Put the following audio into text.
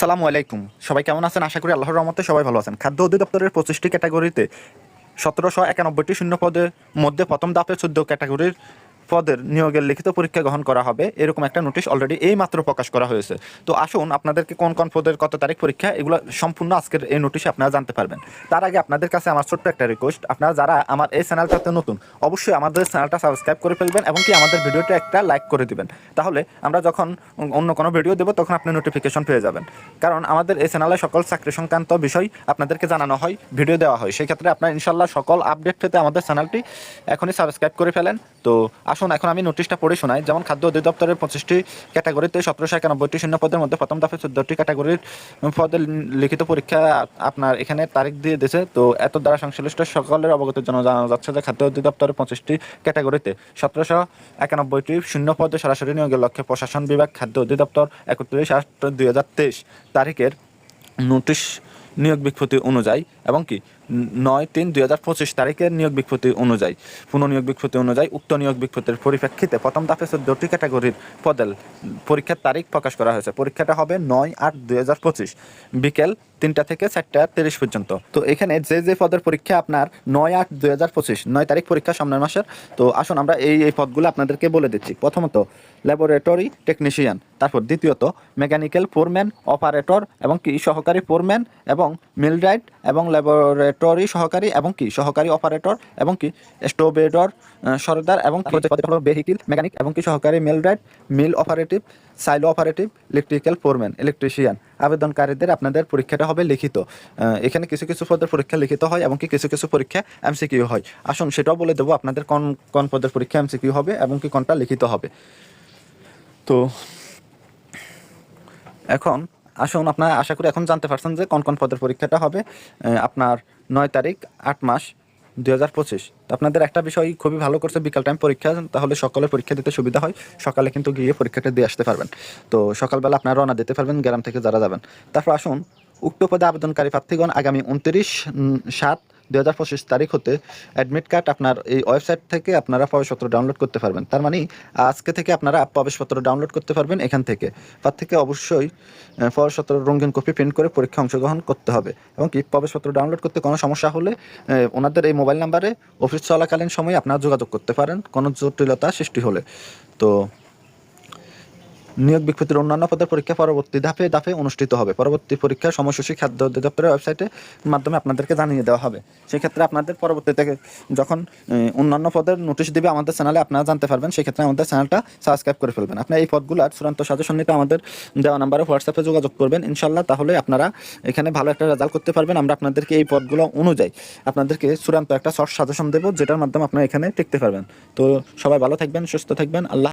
সালামু আলাইকুম। সবাই কেমন আছেন? আশা করি আল্লাহর রহমতে সবাই ভালো আছেন। খাদ্য অধিদপ্তরের পঁচিশটি ক্যাটাগরিতে সতেরোশো একানব্বইটি শূন্য পদের মধ্যে প্রথম দাপে চোদ্দ ক্যাটাগরির পদের নিয়োগের লিখিত পরীক্ষা গ্রহণ করা হবে, এরকম একটা নোটিশ অলরেডি এই মাত্র প্রকাশ করা হয়েছে। তো আসুন, আপনাদেরকে কোন কোন পদের কত তারিখ পরীক্ষা, এগুলো সম্পূর্ণ আজকের এই নোটিশে আপনারা জানতে পারবেন। তার আগে আপনাদের কাছে আমার ছোট্ট একটা রিকোয়েস্ট আপনারা যারা আমার এই চ্যানেলটাতে নতুন, অবশ্যই আমাদের চ্যানেলটা সাবস্ক্রাইব করে ফেলবেন এবং কি আমাদের ভিডিওটা একটা লাইক করে দিবেন। তাহলে আমরা যখন অন্য কোনো ভিডিও দেবো, তখন আপনি নোটিফিকেশন পেয়ে যাবেন। কারণ আমাদের এই চ্যানেলে সকল চাকরি সংক্রান্ত বিষয় আপনাদেরকে জানানো হয় ভিডিও দেওয়া হয়। সেই ক্ষেত্রে আপনার ইনশাল্লাহ সকল আপডেট পেতে আমাদের চ্যানেলটি এখনই সাবস্ক্রাইব করে ফেলেন। তো আসুন, এখন আমি নোটিশটা পড়ে শোনাই। যেমন খাদ্য অধিদপ্তরের পঁচিশটি ক্যাটাগরিতে সতেরোশো একানব্বইটি শূন্য পদের মধ্যে প্রথম দফে চোদ্দটি ক্যাটাগরির পদের লিখিত পরীক্ষা আপনার এখানে তারিখ দিয়ে দিয়েছে। তো এত দ্বারা সংশ্লিষ্ট সকলের অবগতির জন্য জানা যাচ্ছে যে খাদ্য অধিদপ্তরের পঁচিশটি ক্যাটাগরিতে সতেরোশো একানব্বইটি শূন্য পদে সরাসরি নিয়োগের লক্ষ্যে প্রশাসন বিভাগ, খাদ্য অধিদপ্তর একত্রিশ আট দুই হাজার তেইশ তারিখের নোটিশ নিয়োগ বিজ্ঞপ্তি অনুযায়ী এবং কি নয় তিন দুই হাজার পঁচিশ তারিখের নিয়োগ বিজ্ঞপ্তি অনুযায়ী পুনঃনিয়োগ বিজ্ঞপ্তি অনুযায়ী উক্ত নিয়োগ বিজ্ঞপ্তির পরিপ্রেক্ষিতে প্রথম ধাপে চোদ্দটি ক্যাটাগরির পদের পরীক্ষার তারিখ প্রকাশ করা হয়েছে। পরীক্ষাটা হবে নয় আট দুই হাজার পঁচিশ, বিকেল তিনটা থেকে চারটা তিরিশ পর্যন্ত। তো এখানে যে যে পদের পরীক্ষা আপনার নয় আট দুই হাজার পঁচিশ, নয় তারিখ পরীক্ষা সামনের মাসের, তো আসুন আমরা এই এই পদগুলো আপনাদেরকে বলে দিচ্ছি। প্রথমত ল্যাবরেটরি টেকনিশিয়ান তারপর দ্বিতীয়ত মেকানিক্যাল ফোরম্যান অপারেটর এবং কি সহকারী ফোরম্যান এবং মিলরাইট এবং ল্যাবরেটরি সহকারী এবং কি? সহকারী অপারেটর এবং কি? স্টোবেডর সরদার এবং ভেহিকিল মেকানিক এবং কি? সহকারী millwright mill operative silo operative electrical foreman electrician আবেদনকারীদের আপনাদের পরীক্ষাটা হবে লিখিত। এখানে কিছু কিছু পদের পরীক্ষা লিখিত হয় এবং কি কিছু কিছু পরীক্ষা এমসিকিউ হয়। আসুন সেটাও বলে দেবো আপনাদের কোন কোন পদের পরীক্ষা এমসিকিউ হবে এবং কি কোনটা লিখিত হবে। তো এখন আসুন, আপনার আশা করি এখন জানতে পারছেন যে কোন কোন পদের পরীক্ষাটা হবে আপনার নয় তারিখ, আট মাস, দুই হাজার পঁচিশ। আপনাদের একটা বিষয় খুবই ভালো করছে, বিকাল টাইম পরীক্ষা, তাহলে সকালে পরীক্ষা দিতে সুবিধা হয়, সকালে কিন্তু গিয়ে পরীক্ষাটা দিয়ে আসতে পারবেন। তো সকালবেলা আপনারা রওনা দিতে পারবেন, গ্রাম থেকে যারা যাবেন। তারপর আসুন, উক্ত পদে আবেদনকারী প্রার্থীগণ আগামী উনত্রিশ সাত দুই হাজার পঁচিশ তারিখ হতে অ্যাডমিট কার্ড আপনার এই ওয়েবসাইট থেকে আপনারা প্রবেশপত্র ডাউনলোড করতে পারবেন। তার মানে আজকে থেকে আপনারা প্রবেশপত্র ডাউনলোড করতে পারবেন এখান থেকে। তার থেকে অবশ্যই প্রবেশপত্র রঙিন কপি প্রিন্ট করে পরীক্ষা অংশগ্রহণ করতে হবে। এবং কি, প্রবেশপত্র ডাউনলোড করতে কোনো সমস্যা হলে ওনাদের এই মোবাইল নাম্বারে অফিস চলাকালীন সময়ে আপনারা যোগাযোগ করতে পারেন। কোনো জটিলতা সৃষ্টি হলে। তো নিয়োগ বিজ্ঞপ্তির অন্যান্য পদের পরীক্ষা পরবর্তী ধাপে ধাপে অনুষ্ঠিত হবে। পরবর্তী পরীক্ষা সময়সূচি খাদ্য অধিদপ্তরের ওয়েবসাইটের মাধ্যমে আপনাদেরকে জানিয়ে দেওয়া হবে। সেক্ষেত্রে আপনাদের পরবর্তীতে যখন অন্যান্য পদের নোটিশ দিবে আমাদের চ্যানেলে আপনারা জানতে পারবেন, সেক্ষেত্রে আমাদের চ্যানেলটা সাবস্ক্রাইব করে ফেলবেন। আপনার এই পদগুলোর চূড়ান্ত সাজেশন নিতে আমাদের দেওয়া নাম্বারে হোয়াটসঅ্যাপে যোগাযোগ করবেন। ইনশাল্লাহ তাহলে আপনারা এখানে ভালো একটা রেজাল্ট করতে পারবেন। আমরা আপনাদেরকে এই পদগুলো অনুযায়ী আপনাদেরকে চূড়ান্ত একটা শর্ট সাজেশন দেবো যেটার মাধ্যমে আপনারা এখানে টিকতে পারবেন। তো সবাই ভালো থাকবেন, সুস্থ থাকবেন। আল্লাহ